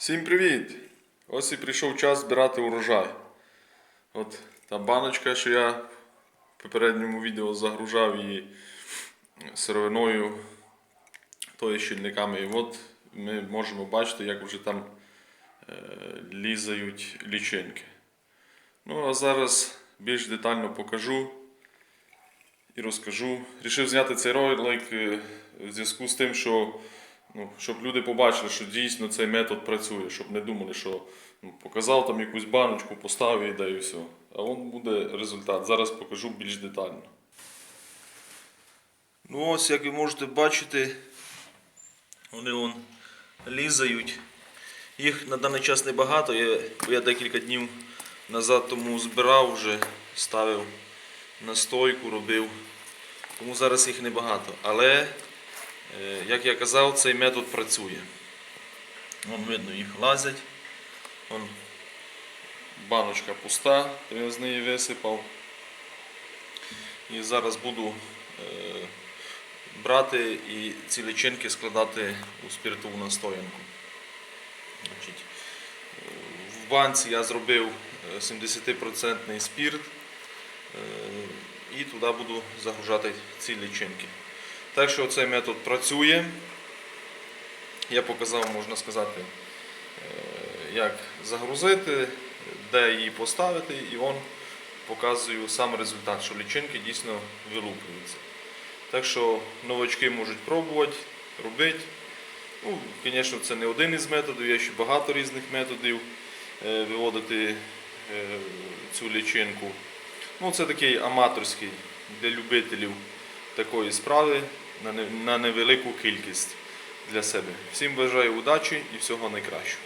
Всім привіт! Ось і прийшов час збирати урожай. От та баночка, що я в попередньому відео загружав її сировиною, то і щільниками. І от ми можемо бачити, як вже там е, лізають лічинки. Ну а зараз більш детально покажу і розкажу. Рішив зняти цей ролик е, в зв'язку з тим, що ну, щоб люди побачили, що дійсно цей метод працює, щоб не думали, що ну, показав там якусь баночку, поставив і да все. А вон буде результат. Зараз покажу більш детально. Ну ось, як ви можете бачити, вони вон лізають. Їх на даний час небагато. Я, я декілька днів назад тому збирав вже, ставив на стойку, робив. Тому зараз їх небагато. Але, як я казав, цей метод працює. Вон видно, їх лазять. Вон Баночка пуста, то я з неї висипав. І зараз буду е, брати і ці личинки складати у спиртову настоянку. Е, в банці я зробив е, 70% спірт е, і туди буду загружати ці личинки. Так що цей метод працює. Я показав, можна сказати, е, як загрузити, де її поставити, і он показую сам результат, що лічинки дійсно вилуплюються. Так що новачки можуть пробувати, робити. Ну, Звісно, це не один із методів, є ще багато різних методів е, виводити е, цю лічинку. Ну, це такий аматорський для любителів такої справи на не- на невелику кількість для себе. Всім бажаю удачі і всього найкращого.